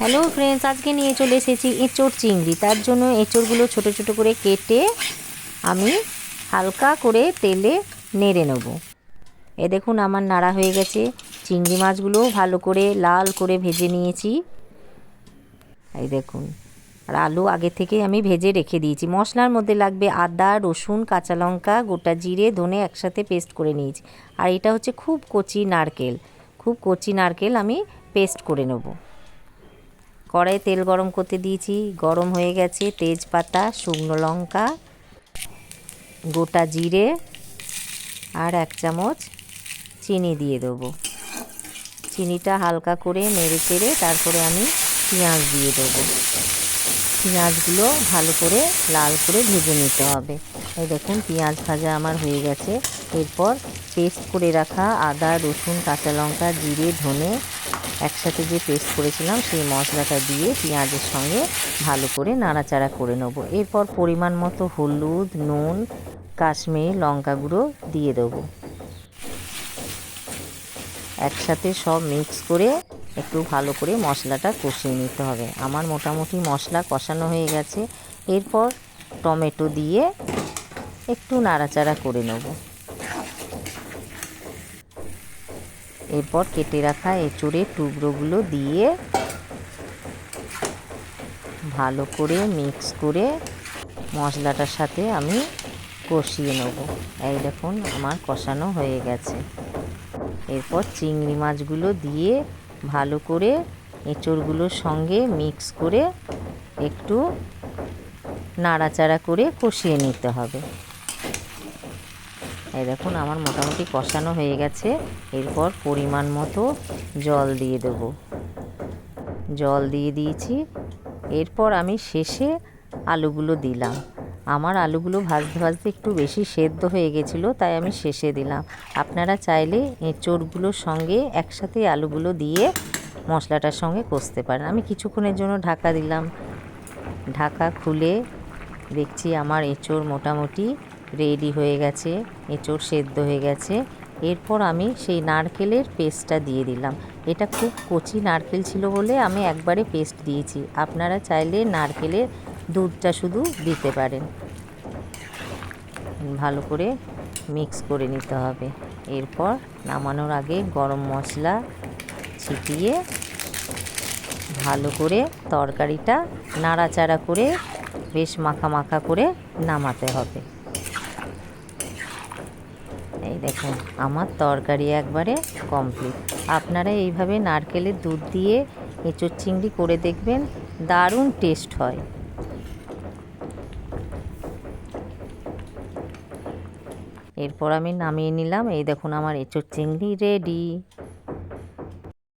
Hello friends আজকে নিয়ে চলে এসেছি এঁচোড় চিংড়ি। তার জন্য এঁচোড়গুলো ছোট ছোট করে কেটে আমি হালকা করে তেলে নেড়ে নেব। এ দেখুন, আমার নাড়া হয়ে গেছে। চিংড়ি মাছগুলো ভালো করে লাল করে ভেজে নিয়েছি। এই দেখুন, আর আলু আগে থেকে আমি ভেজে রেখে দিয়েছি। মশলার মধ্যে লাগবে আদা, রসুন, কাঁচা লঙ্কা, গোটা জিরে, ধনে একসাথে পেস্ট করে নিয়েছি। আর এটা হচ্ছে খুব কচি নারকেল। খুব কচি নারকেল আমি পেস্ট করে নেব। কড়াইয়ে তেল গরম করতে দিয়েছি। গরম হয়ে গেছে তেজপাতা, শুকনো লঙ্কা, গোটা জিরে আর এক চামচ চিনি দিয়ে দেবো। চিনিটা হালকা করে নেড়ে চেড়ে তারপরে আমি পেঁয়াজ দিয়ে দেবো। পেঁয়াজগুলো ভালো করে লাল করে ভেজে নিতে হবে। এই দেখুন, পেঁয়াজ ভাজা আমার হয়ে গেছে। এরপর পেস্ট করে রাখা আদা, রসুন, কাঁচা লঙ্কা, জিরে, ধনে একসাথে যে পেস্ট করেছিলাম, সেই মশলাটা দিয়ে পেঁয়াজের সঙ্গে ভালো করে নাড়াচাড়া করে নেব। এরপর পরিমাণ মতো হলুদ, নুন, কাশ্মীর লঙ্কা গুঁড়ো দিয়ে দেবো। একসাথে সব মিক্স করে একটু ভালো করে মশলাটা কষিয়ে নিতে হবে। আমার মোটামুটি মশলা কষানো হয়ে গেছে। এরপর টমেটো দিয়ে একটু নাড়াচাড়া করে নেব। এরপর কেটে রাখা এঁচড়ের টুকরোগুলো দিয়ে ভালো করে মিক্স করে মশলাটার সাথে আমি কষিয়ে নেব। এই দেখুন, আমার কষানো হয়ে গেছে। এরপর চিংড়ি মাছগুলো দিয়ে ভালো করে এঁচড়গুলোর সঙ্গে মিক্স করে একটু নাড়াচাড়া করে কষিয়ে নিতে হবে। এই দেখুন, আমার মোটামুটি কষানো হয়ে গেছে। এরপর পরিমাণ মতো জল দিয়ে দেব। জল দিয়ে দিয়েছি। এরপর আমি শেষে আলুগুলো দিলাম। আমার আলুগুলো ভাজতে ভাজতে একটু বেশি সেদ্ধ হয়ে গেছিল, তাই আমি শেষে দিলাম। আপনারা চাইলে এঁচড়গুলোর সঙ্গে একসাথে আলুগুলো দিয়ে মশলাটার সঙ্গে কষতে পারেন। আমি কিছুক্ষণের জন্য ঢাকা দিলাম। ঢাকা খুলে দেখছি আমার এঁচোড় মোটামুটি রেডি হয়ে গেছে, এঁচড় সেদ্ধ হয়ে গেছে। এরপর আমি সেই নারকেলের পেস্টটা দিয়ে দিলাম। এটা খুব কচি নারকেল ছিল বলে আমি একবারে পেস্ট দিয়েছি। আপনারা চাইলে নারকেলের দুধটা শুধু দিতে পারেন। ভালো করে মিক্স করে নিতে হবে। এরপর নামানোর আগে গরম মশলা ছিটিয়ে ভালো করে তরকারিটা নাড়াচাড়া করে বেশ মাখা মাখা করে নামাতে হবে। এই দেখুন, আমার তরকারি একবারে কমপ্লিট আপনারা এইভাবে নারকেলের দুধ দিয়ে এঁচোর চিংড়ি করে দেখবেন, দারুণ টেস্ট হয়। এরপর আমি নামিয়ে নিলাম, এই দেখুন আমার এঁচোর চিংড়ি রেডি